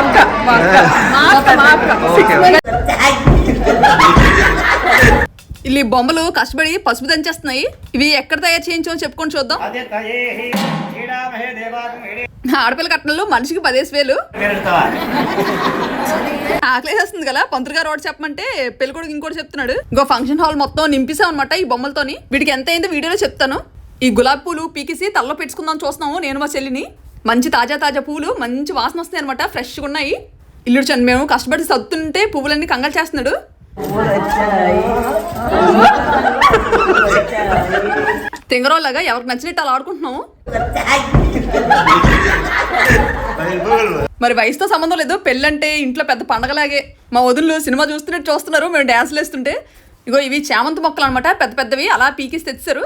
అక్క మా అక్క మా అక్క మా అక్క Six months. ఇల్లు ఈ బొమ్మలు కష్టపడి పసుపు దంచేస్తున్నాయి. ఇవి ఎక్కడ తయారు చేయించో చెప్పుకొని చూద్దాం. ఆడపిల్ల కట్నంలో మనిషికి పదేసి వేలు. ఆకలేసేస్తుంది కదా పంతులు గారు ఒకటి చెప్పమంటే పెళ్ళి కొడుకు ఇంకోటి చెప్తున్నాడు. ఇంకో ఫంక్షన్ హాల్ మొత్తం నింపిసాం అనమాట ఈ బొమ్మలతోని. వీటికి ఎంత అయిందో వీడియోలో చెప్తాను. ఈ గులాబీ పూలు పీకిసి తల్లో పెట్టుకుందాం చూస్తున్నాము నేను మా చెల్లిని. మంచి తాజా తాజా పూలు మంచి వాసన వస్తాయి అనమాట ఫ్రెష్గా ఉన్నాయి. ఇల్లుడు చండి మేము కష్టపడి సత్తుంటే పువ్వులన్నీ కంగారు చేస్తున్నాడు. తింగరోలాగా ఎవరికి నచ్చినట్టు అలా ఆడుకుంటున్నాము. మరి వయసుతో సంబంధం లేదు. పెళ్ళంటే ఇంట్లో పెద్ద పండగలాగే. మా వదులు సినిమా చూస్తున్నట్టు చూస్తున్నారు. మేము డ్యాన్స్లు వేస్తుంటే. ఇగో ఇవి చామంతి మొక్కలు అనమాట పెద్ద పెద్దవి. అలా పీకేసి తెచ్చారు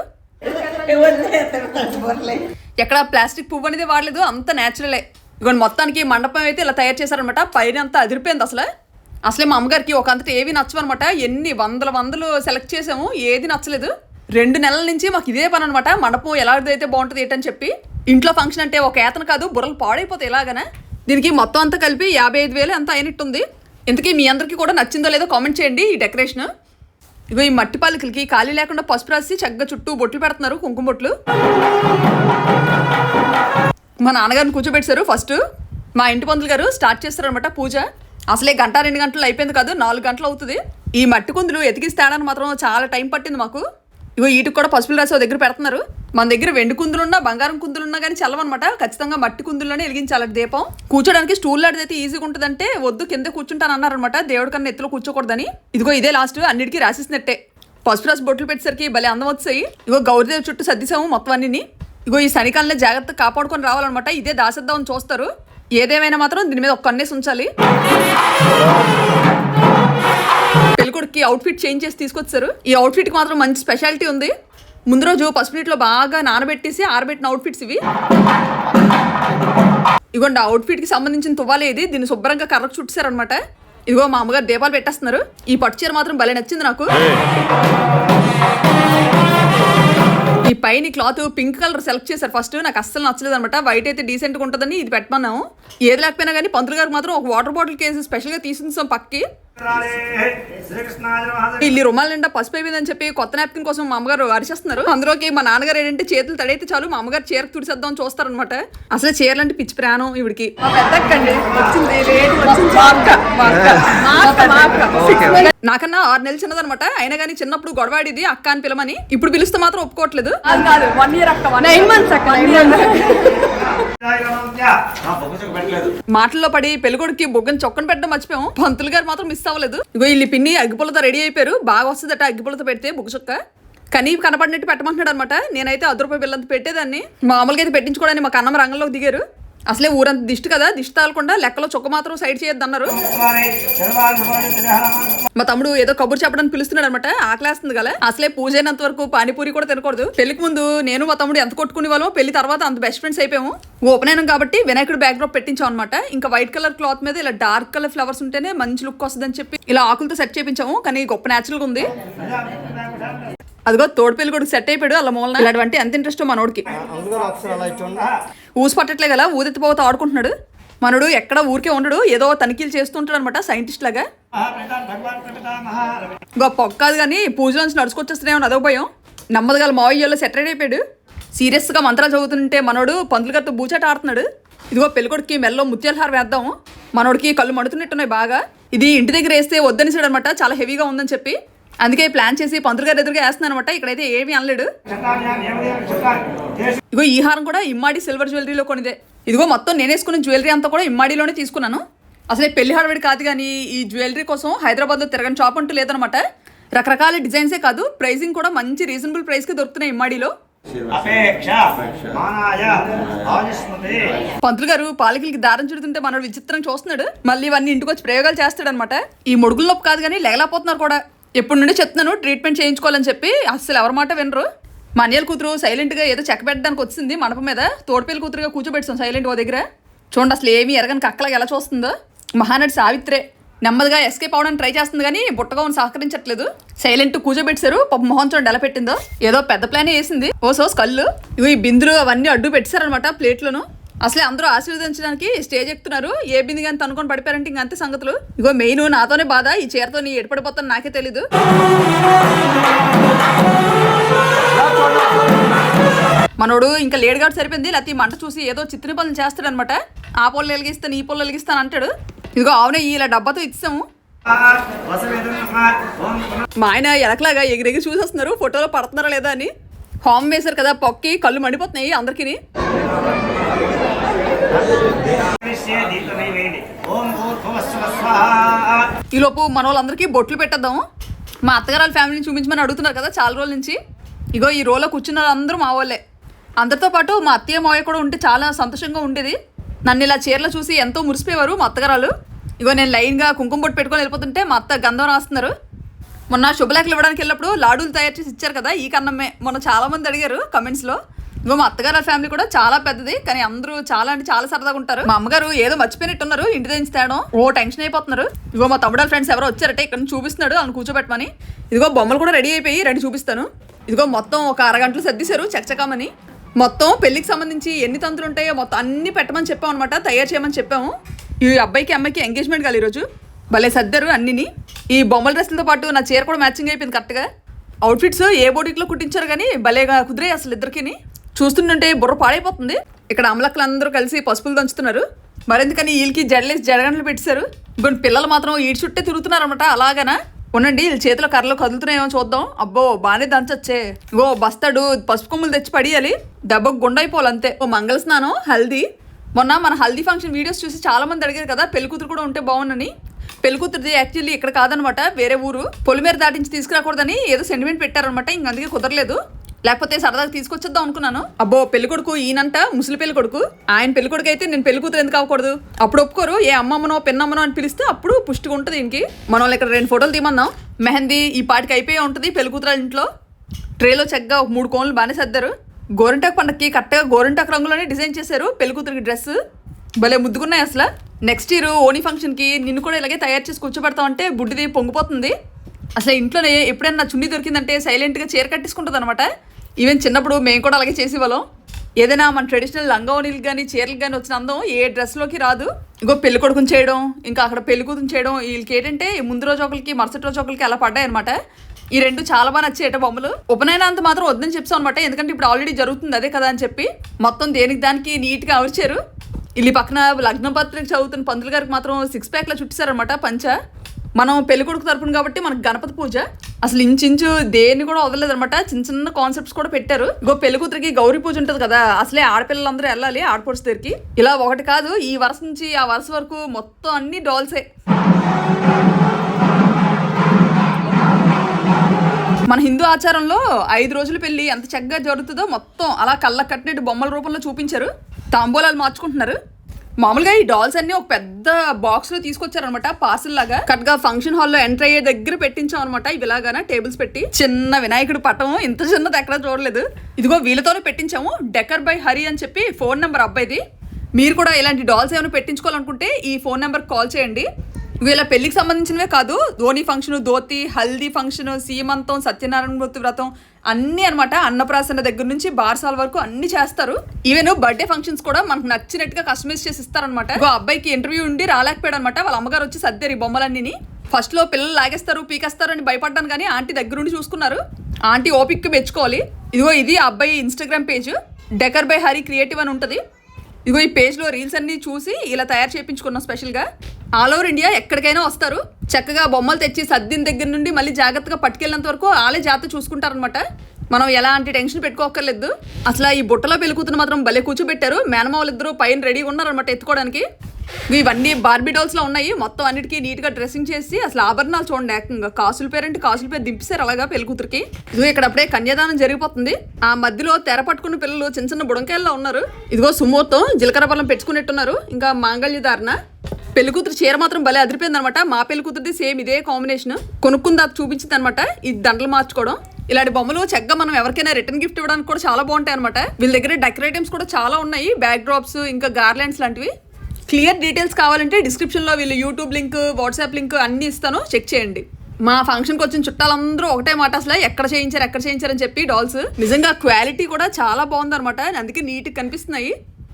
ఎక్కడ ప్లాస్టిక్ పువ్వు అనేది వాడలేదు అంత న్యాచురలే ఇగోండి మొత్తానికి మండపం అయితే ఇలా తయారు చేశారనమాట పైన అంతా అదిరిపోయింది అసలు. అసలే మా అమ్మగారికి ఒక అంతటి ఏవి నచ్చవన్నమాట. ఎన్ని వందల వందలు సెలెక్ట్ చేసాము ఏది నచ్చలేదు. రెండు నెలల నుంచి మాకు ఇదే పని అనమాట మండపం ఎలాగైతే బాగుంటుంది ఏంటని చెప్పి. ఇంట్లో ఫంక్షన్ అంటే ఒక ఏతను కాదు బుర్రలు పాడైపోతే ఎలాగనే. దీనికి మొత్తం అంతా కలిపి యాభై ఐదు వేలు అంతా అయినట్టుంది. ఇంతకీ మీ అందరికీ కూడా నచ్చిందో లేదో కామెంట్ చేయండి ఈ డెకరేషన్ ఇగో ఈ మట్టి పాలకులకి ఖాళీ లేకుండా పసుపు రాసి చక్కగా చుట్టూ బొట్లు పెడుతున్నారు కుంకుమ బొట్లు. మా నాన్నగారిని కూర్చోబెట్టారు. ఫస్ట్ మా ఇంటి పంతులు గారు స్టార్ట్ చేస్తారనమాట పూజ. అసలే గంట రెండు గంటలు అయిపోయింది కాదు నాలుగు గంటలు అవుతుంది. ఈ మట్టి కుందులు ఎతికిస్తాడని మాత్రం చాలా టైం పట్టింది మాకు. ఇగో వీటికి కూడా పసుపులు రాసి దగ్గర పెడుతున్నారు. మన దగ్గర వెండి కుందులున్నా బంగారం కుందులున్నా కానీ చల్లవన్నమాట. ఖచ్చితంగా మట్టి కుందుల్లోనే వెలిగించాలి దీపం. కూర్చోడానికి స్టూల్ లాంటిదైతే ఈజీగా ఉంటుందంటే వద్దు కింద కూర్చుంటాను అన్నారనమాట దేవుడి కన్నా ఎత్తులో కూర్చోకూడదని. ఇదిగో ఇదే లాస్ట్ అన్నిటికీ రాసేసినట్టే. పసుపు రాసి బొట్లు పెట్టేసరికి భలే అందం వచ్చాయి ఇగో గౌరీదేవి చుట్టూ సర్దిసాము మొత్తం అన్ని ఇగో ఈ శనికాలంలో జాగ్రత్త కాపాడుకొని రావాలన్నమాట. ఇదే దాసేద్దామని చూస్తారు. ఏదేమైనా మాత్రం దీని మీద ఒక్క అన్నేసి ఉంచాలి. పెళ్ళికొడుకి అవుట్ఫిట్ చేంజ్ చేసి తీసుకొచ్చారు. ఈ అవుట్ఫిట్ మాత్రం మంచి స్పెషాలిటీ ఉంది. ముందు రోజు పసుపు నీటిలో బాగా నానబెట్టేసి ఆరబెట్టిన అవుట్ఫిట్స్ ఇవి. ఇగోండి ఆ అవుట్ఫిట్కి సంబంధించిన తువ్వాలే ఇది. దీన్ని శుభ్రంగా కర్రకు చుట్టేశారనమాట ఇదిగో మా అమ్మగారు దీపాలు పెట్టేస్తున్నారు. ఈ పట్టు చీర మాత్రం భలే నచ్చింది నాకు. ఈ పైన క్లాత్ పింక్ కలర్ సెలెక్ట్ చేశారు ఫస్ట్. నాకు అస్సలు నచ్చలేదు అనమాట వైట్ అయితే డీసెంట్గా ఉంటుందని ఇది పెట్టమన్నాము. ఏది లేకపోయినా కానీ పంతులు గారికి మాత్రం ఒక వాటర్ బాటిల్ కేసు స్పెషల్గా తీసుకుంటాం పక్కకి ఇల్లు రుమాల నిండా పసుపు అయిపోయిందని చెప్పి కొత్త నాప్కిన్ కోసం మా అమ్మగారు అరిచేస్తున్నారు. అందులోకి మా నాన్నగారు ఏంటంటే చేతులు తడైతే చాలు మా అమ్మగారు చీర తుడిసేద్దాం చూస్తారనమాట అసలు చీరలు అంటే పిచ్చి ప్రాణం ఇవిడికి. నాకన్నా ఆరు నెలలు చిన్నదనమాట అయినా కానీ చిన్నప్పుడు గొడవాడిది అక్క అని పిలమని. ఇప్పుడు పిలిస్తే మాత్రం ఒప్పుకోవట్లేదు. అది కాదు వన్ ఇయర్ అక్క నైన్ మంత్స్ అక్క మాటల్లో పడి పెళ్ళికొడుకి బొగ్గని చొక్కన పెట్టడం మర్చిపోయాము పంతులు గారు మాత్రం మిస్ అవ్వలేదు. ఇగో వీళ్ళు పిన్ని అగ్గిపుల్లతో రెడీ అయిపోయారు. బాగా వస్తుందట అగ్గిపుల్లతో పెడితే బుగ్గ చొక్క. కానీ కనపడినట్టు పెట్టమంటున్నాడు అనమాట నేనైతే అర్ధ రూపాయి బిల్లంత పెట్టేదాన్ని. మామూలుగా అయితే పెట్టించుకోవడానికి మా కన్నమ్మ రంగంలోకి దిగారు. అసలే ఊరంత దిష్టి కదా దిష్టి తాగకుండా లెక్కలో చొక్క మాత్రం సైడ్ చేయొద్దన్నారు. మా తమ్ముడు ఏదో కబుర్ చెప్పడానికి పిలుస్తున్నాడు అనమాట ఆకలేస్తుంది కదా. అసలే పూజ అయినంత వరకు పానీపూరి కూడా తినకూడదు. పెళ్ళికి ముందు నేను మా తమ్ముడు ఎంత కొట్టుకునే వాళ్ళం పెళ్ళి తర్వాత అంత బెస్ట్ ఫ్రెండ్స్ అయిపోయాము. ఓపెన్ అయినాం కాబట్టి వినాయకుడు బ్యాక్ డ్రాప్ పెట్టించాం అనమాట ఇంకా వైట్ కలర్ క్లాత్ మీద ఇలా డార్క్ కలర్ ఫ్లవర్స్ ఉంటేనే మంచి లుక్ వస్తుందని చెప్పి ఇలా ఆకులతో సెట్ చేయించాము కానీ గొప్ప న్యాచురల్గా ఉంది. అదిగో తోడు పెళ్ళి కూడా సెట్ అయిపోయాడు. అలా మూలన. ఇలాంటి ఎంత ఇంట్రెస్ట్ మనోడికి. ఊసి పట్టట్లే కదా ఊదెత్తిపోతే ఆడుకుంటున్నాడు. మనడు ఎక్కడ ఊరికే ఉండడు ఏదో తనిఖీలు చేస్తుంటాడు అనమాట సైంటిస్ట్ లాగా గొప్ప కాదు కానీ పూజ నుంచి నడుచుకొచ్చేస్తున్నామని అదో భయం. నెమ్మదిగా మావయ్యలో సెటరేట్ అయిపోయాడు. సీరియస్గా మంత్రాలు చదువుతుంటే మనోడు పందుల గారితో బూచాట ఆడుతున్నాడు. ఇదిగో పెళ్ళికొడుకి మెల్లో ముత్యాలహారం వేద్దాం మనోడికి కళ్ళు మడుతున్నట్టున్నాయి బాగా. ఇది ఇంటి దగ్గర వేస్తే వద్దనిసాడు అనమాట చాలా హెవీగా ఉందని చెప్పి. అందుకే ప్లాన్ చేసి పంతులు గారి ఎదురుగా వేస్తున్నాను అనమాట ఇక్కడైతే ఏమీ అనలేడు. ఇగో ఈ హారం కూడా ఇమ్మాడి సిల్వర్ జ్యువెలరీలో కొనిదే. ఇదిగో మొత్తం నేను వేసుకున్న జ్యువెలరీ అంతా కూడా ఇమ్మాడిలోనే తీసుకున్నాను. అసలే పెళ్ళి హడావిడి కాదు కానీ ఈ జ్యువెలరీ కోసం హైదరాబాద్లో తిరగని షాప్ అంటూ లేదనమాట రకరకాల డిజైన్సే కాదు ప్రైసింగ్ కూడా మంచి రీజనబుల్ ప్రైస్కి దొరుకుతున్నాయి ఇమ్మాడిలో. పంతులు గారు పాలకిలకి దారం చుడుతుంటే మనోడు విచిత్రంగా చూస్తున్నాడు. మళ్ళీ ఇవన్నీ ఇంటికి వచ్చి ప్రయోగాలు చేస్తాడనమాట ఈ ముడుగుల నొప్పి కాదు కానీ లేకపోతున్నారు కూడా. ఎప్పటి నుండి చెప్తున్నాను? ట్రీట్మెంట్ చేయించుకోవాలని చెప్పి అసలు ఎవరి మాట వినరు. మా కూతురు సైలెంట్గా ఏదో చెక్క పెట్టడానికి వచ్చింది మండపం మీద. తోడుపల్లి కూతురుగా కూర్చోబెట్టాం సైలెంట్ ఓ దగ్గర. చూడండి అసలు ఏమీ ఎరగని కక్కలాగా ఎలా చూస్తుందో. మహానటి సావిత్రే నెమ్మదిగా ఎస్కేప్ అవడానికి ట్రై చేస్తుంది కానీ బుట్టగా ఉన్న సహకరించట్లేదు. సైలెంట్ కూర్చోబెట్టారు పాప మొహం చూడండి ఎలా పెట్టిందో. ఏదో పెద్ద ప్లానే వేసింది. ఓ సోస్ కళ్ళు. ఇవి ఈ బిందులు అవన్నీ అడ్డు పెట్టారనమాట ప్లేట్లను. అసలే అందరూ ఆశీర్వదించడానికి స్టేజ్ ఎక్కుతున్నారు. ఏ బింది కానీ తనుకొని పడిపోయారంటే ఇంకా అంతే సంగతులు. ఇగో మెయిన్ నాతోనే బాధ ఈ చీరతో నీ ఎడపడిపోతాను నాకే తెలీదు. మనోడు ఇంకా లేడుగాడు సరిపోయింది. లేకపోతే ఈ మంట చూసి ఏదో చిత్ర పనులు చేస్తాడనమాట. ఆ పొల్లు వెలిగిస్తాను ఈ పొల్లు వెలిగిస్తాను అంటాడు. ఇదిగో అవునే ఇలా డబ్బాతో ఇచ్చాము మా ఆయన ఎలకలాగా ఎగిరెగిరి చూసేస్తున్నారు ఫోటోలో పడుతున్నారా లేదా అని. హోమ్ వేశారు కదా పొక్కి కళ్ళు మండిపోతున్నాయి అందరికీ ఈలోపు మన వాళ్ళందరికీ బొట్లు పెట్టేద్దాం మా అత్తగారు వాళ్ళ ఫ్యామిలీని చూపించమని అడుగుతున్నారు కదా చాలా రోజుల నుంచి. ఇగో ఈ రోలో కూర్చున్న వాళ్ళందరూ మా వాళ్ళే. అందరితో పాటు మా అత్తయ్య మావయ్య కూడా ఉంటే చాలా సంతోషంగా ఉండేది. నన్ను ఇలా చీరలు చూసి ఎంతో మురిసిపోయేవారు మా అత్తగారాలు ఇగో నేను లైన్గా కుంకుమ బొట్టు పెట్టుకొని వెళ్ళిపోతుంటే మా అత్త గంధం రాస్తున్నారు. మొన్న శుభలేఖలు ఇవ్వడానికి వెళ్ళినప్పుడు లాడూలు తయారు చేసి ఇచ్చారు కదా ఈ కన్నమ్మే. మొన్న చాలా మంది అడిగారు కమెంట్స్లో. ఇగో మా అత్తగారు ఫ్యామిలీ కూడా చాలా పెద్దది కానీ అందరూ చాలా అంటే చాలా సరదాగా ఉంటారు. మా అమ్మగారు ఏదో మర్చిపోయినట్టున్నారు ఇంటి నుంచి తేడం. ఓ టెన్షన్ అయిపోతున్నారు. ఇగో మా తమ్ముడు ఫ్రెండ్స్ ఎవరో వచ్చారట ఇక్కడ చూపిస్తున్నాడు అని కూర్చోబెట్టమని. ఇదిగో బొమ్మలు కూడా రెడీ అయిపోయి రెడీ చూపిస్తాను. ఇదిగో మొత్తం ఒక అరగంటలు సర్దిశారు చకచకమని. మొత్తం పెళ్ళికి సంబంధించి ఎన్ని తంతులు ఉంటాయో మొత్తం అన్ని పెట్టమని చెప్పాం అనమాట తయారు చేయమని చెప్పాము. ఈ అబ్బాయికి అమ్మాయికి ఎంగేజ్మెంట్ కాదు ఈరోజు. భలే సర్దారు అన్నిని. ఈ బొమ్మల డ్రెస్లతో పాటు నా చీర కూడా మ్యాచింగ్ అయిపోయింది కరెక్ట్గా అవుట్ఫిట్స్ ఏ బోటిక్లో కుట్టించారు కానీ భలేగా కుదిరే అసలు ఇద్దరికిని. చూస్తుంటే బుర్ర పాడైపోతుంది. ఇక్కడ అమలక్కలు అందరూ కలిసి పసుపులు దంచుతున్నారు. మరెందుకని వీళ్ళకి జడలేసి జడగంటలు పెట్టారు ఇప్పుడు పిల్లలు మాత్రం ఈ చుట్టే తిరుగుతున్నారనమాట అలాగనా? ఉండండి వీళ్ళ చేతిలో కర్రలు కదులుతున్నాయేమో చూద్దాం. అబ్బో బాగానే దంచొచ్చే. ఓ బస్తాడు పసుపు కొమ్ములు తెచ్చి పడియాలి. దెబ్బకు గుండైపోవాలంతే ఓ మంగళ స్నానం హల్దీ. మొన్న మన హల్దీ ఫంక్షన్ వీడియోస్ చూసి చాలా మంది అడిగారు కదా పెళ్ళి కూతురు కూడా ఉంటే బాగుండని. పెళ్ళి కూతురుది యాక్చువల్లీ ఇక్కడ కాదనమాట వేరే ఊరు. పొలిమేర దాటించి తీసుకురాకూడదని ఏదో సెంటిమెంట్ పెట్టారనమాట ఇంక అందుకే కుదరలేదు. లేకపోతే సరదాగా తీసుకొచ్చేద్దాం అనుకున్నాను. అబ్బో పెళ్ళి కొడుకు ఈయనంట ముసలి పెళ్ళి కొడుకు. ఆయన పెళ్ళి కొడుకు అయితే నేను పెళ్ళి కూతురు ఎందుకు అవ్వకూడదు? అప్పుడు ఒప్పుకోరు ఏ అమ్మమ్మనో పెన్నమ్మనో అని పిలిస్తే అప్పుడు పుష్టిగా ఉంటుంది ఇంకి మనం వాళ్ళు ఇక్కడ రెండు ఫోటోలు తీమన్నాం మెహందీ ఈ పాటికి అయిపోయి ఉంటుంది పెళ్ళి కూతురు వాళ్ళ ఇంట్లో. ట్రేలో చక్కగా ఒక మూడు కోన్లు బాగానే సర్దారు. గోరింటాకు పండక్కి కరెక్ట్గా గోరింటాకు రంగులోనే డిజైన్ చేశారు. పెళ్ళి కూతురికి డ్రెస్ భలే ముద్దుకున్నాయి అసలు. నెక్స్ట్ ఇయర్ ఓనీ ఫంక్షన్కి నిన్ను కూడా ఇలాగే తయారు చేసి కూర్చోబెడతాం అంటే బుడ్డిది పొంగిపోతుంది. అసలు ఇంట్లోనే ఎప్పుడైనా చున్నీ దొరికిందంటే సైలెంట్గా చీర కట్టేసుకుంటుంది అనమాట ఈవెన్ చిన్నప్పుడు మేము కూడా అలాగే చేసేవాళ్ళం. ఏదైనా మన ట్రెడిషనల్ లంగా కానీ చీరలు కానీ వచ్చిన అందం ఏ డ్రెస్లోకి రాదు. ఇంకో పెళ్ళి కొడుకుని చేయడం ఇంకా అక్కడ పెళ్ళి కూతురు చేయడం వీళ్ళకి ఏంటంటే ముందు రోజు ఒకరికి మరుసటి రోజు ఒకరికి అలా పడ్డాయి అనమాట ఈ రెండు చాలా బాగా నచ్చేట బొమ్మలు. ఉపనయనాంత మాత్రం వద్దని చెప్తాం అనమాట ఎందుకంటే ఇప్పుడు ఆల్రెడీ జరుగుతుంది అదే కదా అని చెప్పి. మొత్తం దేనికి దానికి నీట్గా అవర్చారు ఇల్లి పక్కన లగ్న పత్రిక చదువుతున్న పంతులు గారికి మాత్రం సిక్స్ ప్యాక్లో చుట్టేశారనమాట పంచ. మనం పెళ్ళి కొడుకు తరపున కాబట్టి మనకు గణపతి పూజ. అసలు ఇంచు దేన్ని కూడా వదలలేదు అనమాట చిన్న చిన్న కాన్సెప్ట్స్ కూడా పెట్టారు. ఇగో పెళ్ళి కూతురికి గౌరీ పూజ ఉంటుంది కదా అసలే ఆడపిల్లలందరూ వెళ్ళాలి ఆడపడుచు దగ్గరికి ఇలా ఒకటి కాదు ఈ వరుస నుంచి ఆ వరుస వరకు మొత్తం అన్ని డాల్సే మన హిందూ ఆచారంలో ఐదు రోజుల పెళ్ళి ఎంత చక్కగా జరుగుతుందో మొత్తం అలా కళ్ళ కట్టినట్టు బొమ్మల రూపంలో చూపించారు. తాంబూలాలు మార్చుకుంటున్నారు. మామూలుగా ఈ డాల్స్ అన్ని ఒక పెద్ద బాక్స్లో తీసుకొచ్చారనమాట పార్సల్ లాగా. కట్గా ఫంక్షన్ హాల్లో ఎంటర్ అయ్యే దగ్గర పెట్టించాం అనమాట ఇవి ఇలాగానే టేబుల్స్ పెట్టి. చిన్న వినాయకుడు పటం ఇంత చిన్నది ఎక్కడ చూడలేదు. ఇదిగో వీళ్ళతోనే పెట్టించాము. డెకర్ బై హరి అని చెప్పి ఫోన్ నెంబర్ అబ్బాయిది. మీరు కూడా ఇలాంటి డాల్స్ ఏమైనా పెట్టించుకోవాలనుకుంటే ఈ ఫోన్ నెంబర్ కాల్ చేయండి. వీళ్ళ పెళ్ళికి సంబంధించినవే కాదు ధోని ఫంక్షన్ ధోతి హల్దీ ఫంక్షన్ సీమంతం సత్యనారాయణ మూర్తి వ్రతం అన్నీ అనమాట అన్నప్రాసన దగ్గర నుంచి బార్సాల వరకు అన్ని చేస్తారు. ఈవెన్ బర్త్డే ఫంక్షన్స్ కూడా మనకు నచ్చినట్టుగా కస్టమైజ్ చేసి ఇస్తారనమాట ఇంకో అబ్బాయికి ఇంటర్వ్యూ ఉండి రాలేకపోయాడు అనమాట వాళ్ళ అమ్మగారు వచ్చి సర్దారు ఈ బొమ్మలన్నీ ఫస్ట్లో పిల్లలు లాగేస్తారు పీకేస్తారు అని భయపడ్డాను కానీ ఆంటీ దగ్గరుండి చూసుకున్నారు. ఆంటీ ఓపిక్ మెచ్చుకోవాలి. ఇదిగో ఇది ఆ అబ్బాయి Instagram page decor by Hari creative అని ఉంటుంది. ఇగో ఈ పేజ్లో రీల్స్ అన్ని చూసి ఇలా తయారు చేయించుకున్నాం స్పెషల్గా ఆల్ ఓవర్ ఇండియా ఎక్కడికైనా వస్తారు. చక్కగా బొమ్మలు తెచ్చి సర్దిన దగ్గర నుండి మళ్ళీ జాగ్రత్తగా పట్టుకెళ్ళినంత వరకు వాళ్ళే జాగ్రత్త చూసుకుంటారనమాట మనం ఎలాంటి టెన్షన్ పెట్టుకోక్కర్లేదు. అసలు ఈ బుట్టలో పెళ్ళికూతురు మాత్రం భలే కూర్చోబెట్టారు. మేనమావులు ఇద్దరు పైన రెడీగా ఉన్నారనమాట ఎత్తుకోవడానికి. ఇవన్నీ బార్బీ డాల్స్లో ఉన్నాయి. మొత్తం అన్నిటికీ నీట్గా డ్రెస్సింగ్ చేసి అసలు ఆభరణాలు చూడండి ఏకంగా. కాసుల పేరెంట్ కాసుల పేరు దింపేశారు అలాగా పెళ్ళి కూతురికి. ఇదిగో ఇక్కడ అప్పుడే కన్యాదానం జరిగిపోతుంది. ఆ మధ్యలో తెర పట్టుకున్న పిల్లలు చిన్న చిన్న బుడంకాయల్లో ఉన్నారు. ఇదిగో సుమోతో జీలకర్ర బలం పెట్టుకున్నట్టున్నారు ఇంకా మాంగళ్య ధారణ పెళ్ళి కూతురు చీర మాత్రం భలే అదిరిపోయింది అనమాట మా పెళ్ళి కూతురుది సేమ్ ఇదే కాంబినేషన్. కొనుక్కుందా చూపించింది అనమాట ఈ దండలు మార్చుకోవడం. ఇలాంటి బొమ్మలు చక్కగా మనం ఎవరికైనా రిటర్న్ గిఫ్ట్ ఇవ్వడానికి కూడా చాలా బాగుంటాయి అనమాట వీళ్ళ దగ్గర డెకరేటివ్స్ కూడా చాలా ఉన్నాయి. బ్యాక్ డ్రాప్స్ ఇంకా గార్లాండ్స్ లాంటివి. క్లియర్ డీటెయిల్స్ కావాలంటే డిస్క్రిప్షన్లో వీళ్ళు యూట్యూబ్ లింక్ వాట్సాప్ లింక్ అన్ని ఇస్తాను. చెక్ చేయండి. మా ఫంక్షన్కి వచ్చిన చుట్టాలందరూ ఒకటే మాట అసలు ఎక్కడ చేయించారు ఎక్కడ చేయించారని చెప్పి డాల్స్. నిజంగా క్వాలిటీ కూడా చాలా బాగుందన్నమాట. అందుకే నీట్గా కనిపిస్తున్నాయి.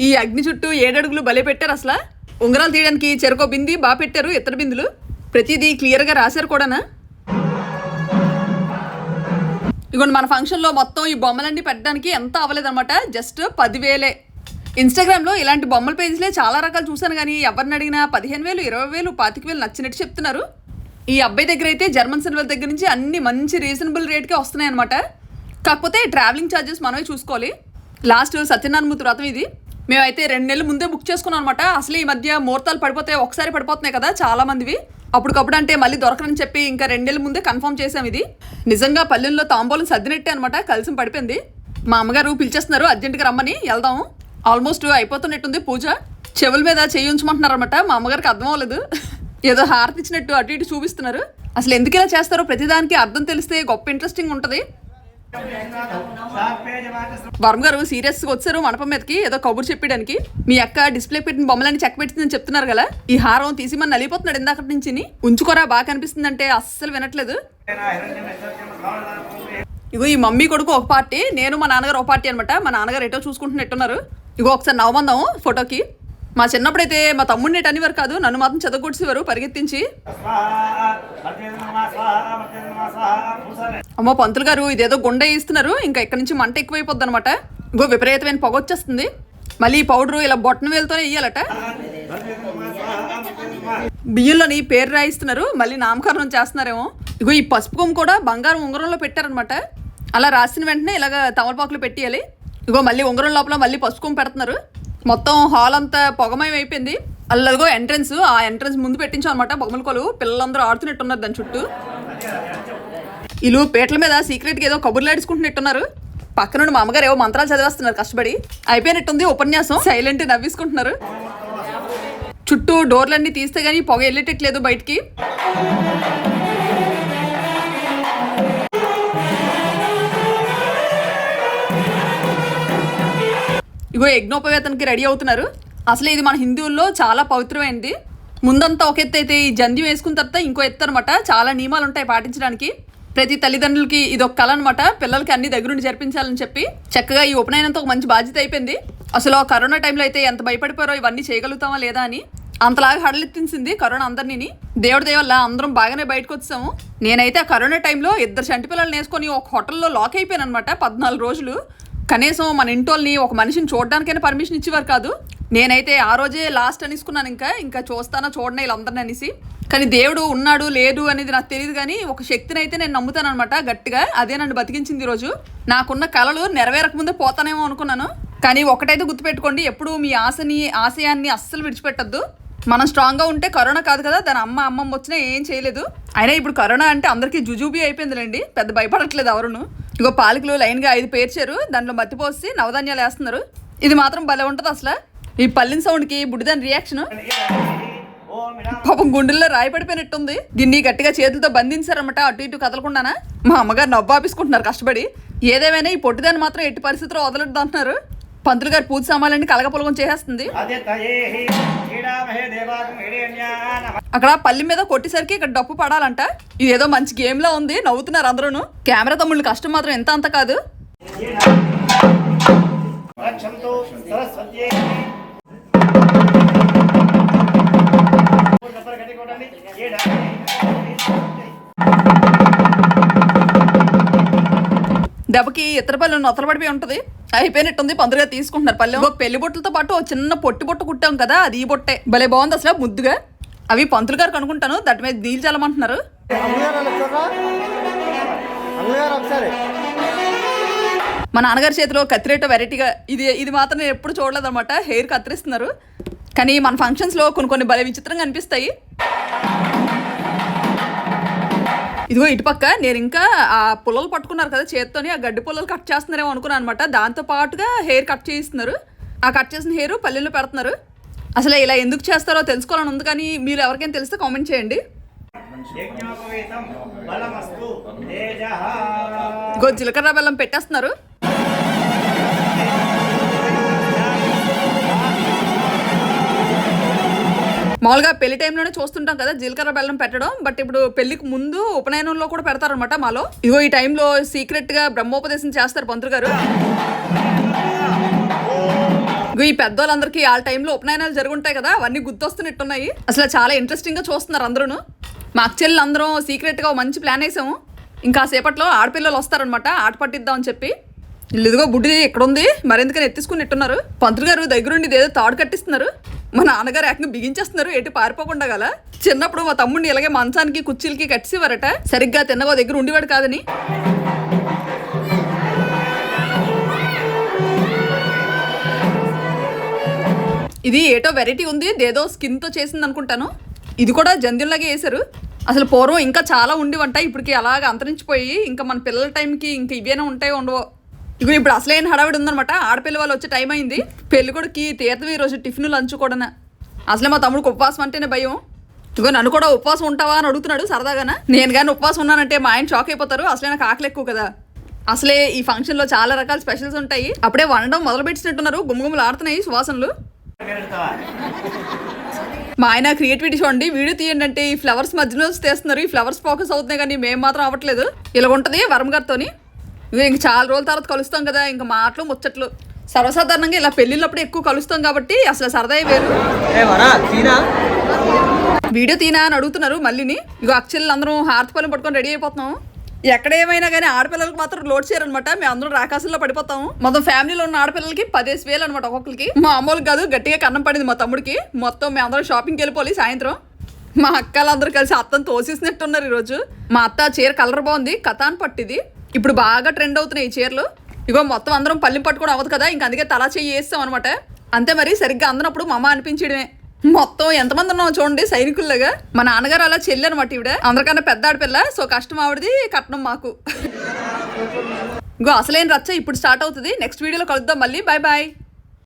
ఈ అగ్ని చుట్టూ ఏడడుగులు బలే పెట్టారు అసలు. ఉంగరాలు తీయడానికి చెరకో బింది బాగా పెట్టారు ఇతర బిందులు. ప్రతిదీ క్లియర్గా రాశారు కూడానా. ఇగోండి మన ఫంక్షన్లో మొత్తం ఈ బొమ్మలన్నీ పెట్టడానికి ఎంత అవ్వలేదన్నమాట. జస్ట్ పదివేలే. ఇన్స్టాగ్రామ్లో ఇలాంటి బొమ్మల పేజీలే చాలా రకాలు చూశాను కానీ ఎవరిని అడిగినా పదిహేను వేలు ఇరవై వేలు పాతిక వేలు నచ్చినట్టు చెప్తున్నారు. ఈ అబ్బాయి దగ్గర అయితే జర్మన్ సిల్వర్ దగ్గర నుంచి అన్ని మంచి రీజనబుల్ రేట్కే వస్తున్నాయి అనమాట కాకపోతే ట్రావెలింగ్ ఛార్జెస్ మనమే చూసుకోవాలి. లాస్ట్ సత్యనారాయణమూర్తి వ్రతం ఇది. మేమైతే రెండు నెలలు ముందే బుక్ చేసుకున్నాం అనమాట అసలు ఈ మధ్య ముహూర్తాలు పడిపోతాయి ఒకసారి పడిపోతున్నాయి కదా చాలా మందివి. అప్పటికప్పుడు అంటే మళ్ళీ దొరకరని చెప్పి ఇంకా రెండు నెలల ముందే కన్ఫర్మ్ చేసాం ఇది. నిజంగా పల్లెల్లో తాంబూలం సర్దినట్టే అనమాట కలిసి పడిపోయింది. మా అమ్మగారు పిలిచేస్తున్నారు అర్జెంటుగా రమ్మని వెళ్దాం ఆల్మోస్ట్ అయిపోతున్నట్టుంది పూజ. చెవుల మీద చేయి అనమాట మా అమ్మగారికి అర్థం అవ్వలేదు. ఏదో హారతి ఇచ్చినట్టు అటు ఇటు చూపిస్తున్నారు. అసలు ఎందుకు ఇలా చేస్తారో ప్రతిదానికి అర్థం తెలిస్తే గొప్ప ఇంట్రెస్టింగ్ ఉంటుంది. వర్మ గారు సీరియస్గా వచ్చారు మండపం మీదకి ఏదో కబురు చెప్పడానికి మీ అక్క డిస్ప్లే పెట్టిన బొమ్మలని చెక్ పెట్టిందని చెప్తున్నారు కదా. ఈ హారం తీసి మన నలిపోతున్నాడు ఇందాక నుంచి ఉంచుకోరా బాగా కనిపిస్తుంది అంటే అస్సలు వినట్లేదు. ఇగో ఈ మమ్మీ కొడుకు ఒక పార్టీ నేను మా నాన్నగారు ఒక పార్టీ అనమాట మా నాన్నగారు ఎటో చూసుకుంటున్నట్టున్నారు. ఇగో ఒకసారి నవ్వమందాం ఫోటోకి. మా చిన్నప్పుడైతే మా తమ్ముడిని ఎటు అనేవారు కాదు నన్ను మాత్రం చదవకొడిసేవారు పరిగెత్తించి. అమ్మో పంతులు గారు ఇదేదో గుండె ఇస్తున్నారు ఇంకా ఇక్కడ నుంచి మంట ఎక్కువైపోద్ది అనమాట ఇంకో విపరీతమైన పొగ వచ్చేస్తుంది. మళ్ళీ ఈ పౌడరు ఇలా బొట్టన వేలుతోనే వేయాలట. బియ్యంలోని పేరు రాయిస్తున్నారు మళ్ళీ నామకరణం చేస్తున్నారేమో. ఇగో ఈ పసుపు కొమ్ము కూడా బంగారం ఉంగరంలో పెట్టారనమాట అలా రాసిన వెంటనే ఇలాగ తమలపాకులు పెట్టేయాలి. ఇగో మళ్ళీ ఉంగరం లోపల మళ్ళీ పసుపు పెడుతున్నారు. మొత్తం హాల్ అంతా పొగమయం అయిపోయింది. అల్లగో ఎంట్రన్స్ ఆ ఎంట్రన్స్ ముందు పెట్టించాం అనమాట బొమ్మల కొలు. పిల్లలందరూ ఆడుతున్నట్టున్నారు దాని చుట్టూ. వీళ్ళు పేటల మీద సీక్రెట్గా ఏదో కబుర్లాడుచుకుంటున్నట్టున్నారు పక్క నుండి మా అమ్మగారు ఏవో మంత్రాలు చదివేస్తున్నారు కష్టపడి. అయిపోయినట్టుంది ఉపన్యాసం. సైలెంట్ నవ్వేసుకుంటున్నారు. చుట్టూ డోర్లన్నీ తీస్తే కానీ పొగ వెళ్ళేటట్లేదు బయటికి. ఇగో యజ్ఞోపవేతనకి రెడీ అవుతున్నారు. అసలు ఇది మన హిందువుల్లో చాలా పవిత్రమైనది ముందంతా ఒక ఎత్తు అయితే ఈ జంధ్యం వేసుకున్న తర్వాత ఇంకో ఎత్తు అనమాట చాలా నియమాలు ఉంటాయి పాటించడానికి. ప్రతి తల్లిదండ్రులకి ఇది ఒక కళ అనమాట పిల్లలకి అన్ని దగ్గరుండి జరిపించాలని చెప్పి చక్కగా ఈ ఉపనయనంతో ఒక మంచి బాధ్యత అయిపోయింది. అసలు ఆ కరోనా టైంలో అయితే ఎంత భయపడిపోయారో ఇవన్నీ చేయగలుగుతామా లేదా అని అంతలాగా హడలెత్తించింది కరోనా అందరినీ దేవుడి దేవల్ల అందరం బాగానే బయటకు వచ్చాము నేనైతే ఆ కరోనా టైంలో ఇద్దరు చంటి పిల్లల్ని వేసుకొని ఒక హోటల్లో లాక్ అయిపోయాను అనమాట పద్నాలుగు రోజులు. కనీసం మన ఇంటోల్ని ఒక మనిషిని చూడడానికైనా పర్మిషన్ ఇచ్చేవారు కాదు. నేనైతే ఆ రోజే లాస్ట్ అనేసుకున్నాను ఇంకా. ఇంకా చూస్తానా చూడనే వీళ్ళందరిని అనేసి. కానీ దేవుడు ఉన్నాడు లేడు అనేది నాకు తెలియదు కానీ ఒక శక్తిని అయితే నేను నమ్ముతాను అనమాట గట్టిగా. అదే నన్ను బతికించింది ఈరోజు నాకున్న కళలు నెరవేరకముందే పోతానేమో అనుకున్నాను. కానీ ఒకటైతే గుర్తుపెట్టుకోండి ఎప్పుడు మీ ఆశని ఆశయాన్ని అస్సలు విడిచిపెట్టద్దు. మనం స్ట్రాంగ్గా ఉంటే కరోనా కాదు కదా దాని అమ్మ అమ్మమ్మ వచ్చినా ఏం చేయలేదు. అయినా ఇప్పుడు కరోనా అంటే అందరికీ జుజూబీ అయిపోయిందిలేండి. పెద్ద భయపడట్లేదు ఎవరును. ఇగో పాలకులు లైన్గా ఐదు పేర్చారు. దాంట్లో మత్తిపోసి నవధాన్యాలు వేస్తున్నారు. ఇది మాత్రం భలే ఉంటుంది అసలు. ఈ పల్లిన సౌండ్కి బుడిదాని రియాక్షన్ పాపం గుండెల్లో రాయి పడిపోయినట్టుంది. దీన్ని గట్టిగా చేతులతో బంధించారన్నమాట అటు ఇటు కదలకుండానా. మా అమ్మగారు నవ్వు ఆపేసుకుంటున్నారు కష్టపడి. ఏదేమైనా ఈ పొట్టిదాన్ని మాత్రం ఎట్టి పరిస్థితిలో వదలొద్దు అంటున్నారు పంతులు గారు పూజ సామాన్లన్నీ కలగపొలగం చేసేస్తుంది. అక్కడ పల్లి మీద కొట్టేసరికి ఇక్కడ డప్పు పడాలంట. ఇది ఏదో మంచి గేమ్ లా ఉంది నవ్వుతున్నారు అందరూను. కెమెరా తమ్ముళ్ళు కష్టం మాత్రం ఎంత అంత కాదు. దెబ్బకి ఇతర పళ్ళు నొత్తల పడిపోయి ఉంటుంది. అయిపోయినట్టుంది పందులుగా తీసుకుంటున్నారు. పల్లె పెళ్ళి బొట్టులతో పాటు చిన్న పొట్టి బొట్టు కుట్టాం కదా అది ఈ బొట్టే. భలే బాగుంది అసలు ముద్దుగా. అవి పంతులు గారు కనుక్కుంటాను దాటి మీద నీళ్ళు చల్లమంటున్నారు. మా నాన్నగారి చేతిలో కత్తిరేట వెరైటీగా ఇది ఇది మాత్రం నేను ఎప్పుడు చూడలేదన్నమాట హెయిర్ కత్తిరిస్తున్నారు. కానీ మన ఫంక్షన్స్లో కొన్ని కొన్ని భలే విచిత్రంగా అనిపిస్తాయి. ఇదిగో ఇటుపక్క నేను ఇంకా ఆ పుల్లలు పట్టుకున్నారు కదా చేత్తోని ఆ గడ్డి పుల్లలు కట్ చేస్తున్నారేమో అనుకున్నాను అనమాట దాంతో పాటుగా హెయిర్ కట్ చేయిస్తున్నారు. ఆ కట్ చేసిన హెయిర్ పల్లెల్లో పెడుతున్నారు. అసలు ఇలా ఎందుకు చేస్తారో తెలుసుకోవాలని ఉంది కానీ మీరు ఎవరికైనా తెలిస్తే కామెంట్ చేయండి. జీలకర్ర బెల్లం పెట్టేస్తున్నారు. మామూలుగా పెళ్ళి టైంలోనే చూస్తుంటాం కదా జీలకర్ర బెల్లం పెట్టడం. బట్ ఇప్పుడు పెళ్ళికి ముందు ఉపనయనంలో కూడా పెడతారనమాట మాలో. ఇగో ఈ టైంలో సీక్రెట్గా బ్రహ్మోపదేశం చేస్తారు పంతులు గారు. ఇగో ఈ పెద్దోళ్ళందరికీ ఆ టైంలో ఉపనయనాలు జరుగుంటాయి కదా అవన్నీ గుర్తొస్తున్నట్టున్నాయి. అసలు చాలా ఇంట్రెస్టింగ్గా చూస్తున్నారు అందరూ మా అక్చెల్లు అందరం సీక్రెట్గా మంచి ప్లాన్ వేసాము. ఇంకా సేపట్లో ఆడపిల్లలు వస్తారనమాట ఆట పట్టిద్దాం అని చెప్పి. ఇదిగో బుడ్డి ఇక్కడ ఉంది మరెందుకని ఎత్తిసుకుని ఎట్టున్నారు పంతులు గారు దగ్గరుండి ఏదో తాడు కట్టిస్తున్నారు. మా నాన్నగారు ఏకంగా బిగించేస్తున్నారు ఎటు పారిపోకుండా గల? చిన్నప్పుడు మా తమ్ముడిని ఇలాగే మంచానికి కుర్చీలకి కట్టిసేవారట. సరిగ్గా తిన్నగో దగ్గర ఉండేవాడు కాదని. ఇది ఏటో వెరైటీ ఉంది ఇదేదో స్కిన్తో చేసింది అనుకుంటాను ఇది కూడా జంధ్యంలాగే వేశారు. అసలు పూర్వం ఇంకా చాలా ఉండివంట ఇప్పటికి అలాగ అంతరించిపోయి ఇంకా మన పిల్లల టైంకి ఇంకా ఇవేనా ఉంటాయో ఉండవో. ఇక ఇప్పుడు అసలైన హడావిడి ఉందనమాట ఆడపిల్ల వాళ్ళు వచ్చే టైం అయింది. పెళ్ళి కొడుకు తీర్థం ఈ రోజు టిఫిన్ లంచ్ కూడా అసలే మా తమ్ముడికి ఉపవాసం అంటేనే భయం. ఇగో నన్ను కూడా ఉపవాసం ఉంటావా అని అడుగుతున్నాడు సరదాగానా. నేను కానీ ఉపవాసం ఉన్నానంటే మా ఆయన షాక్ అయిపోతారు. అసలే నాకు ఆకలి ఎక్కువ కదా. అసలే ఈ ఫంక్షన్లో చాలా రకాల స్పెషల్స్ ఉంటాయి. అప్పుడే వండడం మొదలు పెట్టినట్టున్నారు గుమ్మగుమ్మలు ఆడుతున్నాయి సువాసనలు. మా ఆయన క్రియేటివిటీ చూడండి. వీడియో తీయండి అంటే ఈ ఫ్లవర్స్ మధ్యలో తెస్తున్నారు. తీస్తున్నారు ఈ ఫ్లవర్స్ ఫోకస్ అవుతున్నాయి కానీ మేము మాత్రం అవ్వట్లేదు ఇలా ఉంటుంది వరం గారితోని. ఇంక చాలా రోజుల తర్వాత కలుస్తాం కదా ఇంకా మాటలు ముచ్చట్లు. సర్వసాధారణంగా ఇలా పెళ్ళిళ్ళప్పుడు ఎక్కువ కలుస్తాం కాబట్టి అసలు సరదా వేరు? వీడియో తీనా అని అడుగుతున్నారు మళ్ళీని ఇగో అక్షలు అందరం హారతిపల్లి పట్టుకొని రెడీ అయిపోతున్నాం. ఎక్కడ ఏమైనా కానీ ఆడపిల్లలకు మాత్రం లోడ్ చేయరనమాట మేము అందరం రాకాసుల్లో పడిపోతాము మొత్తం ఫ్యామిలీలో ఉన్న ఆడపిల్లలకి పదేసి వేలు అనమాట ఒక్కొక్కరికి. మా అమ్మోళ్ళకి కాదు గట్టిగా కన్నం పడింది మా తమ్ముడికి. మొత్తం మేము అందరం షాపింగ్కి వెళ్ళిపోవాలి సాయంత్రం. మా అక్కలందరూ కలిసి అత్తను తోసేసినట్టున్నారు ఈరోజు. మా అత్త చీర కలర్ బాగుంది కథాన్ పట్టిది. ఇప్పుడు బాగా ట్రెండ్ అవుతున్నాయి ఈ చీరలు. ఇగో మొత్తం అందరం పల్లెం పట్టుకోవడం అవ్వదు కదా ఇంక అందుకే తలా చెయ్యి వేస్తాం అనమాట అంతే మరి సరిగ్గా అందనప్పుడు మా అమ్మ అనిపించడమే మొత్తం ఎంతమంది ఉన్నాం చూడండి సైనికుల్లాగా. మా నాన్నగారు అలా చెల్లి అనమాట ఈవిడ. అందరికన్నా పెద్ద ఆడపిల్ల సో కష్టం ఆవిడది కట్నం మాకు. ఇంకో అసలేం రచ్చ ఇప్పుడు స్టార్ట్ అవుతుంది. నెక్స్ట్ వీడియోలో కలుద్దాం మళ్ళీ. Bye bye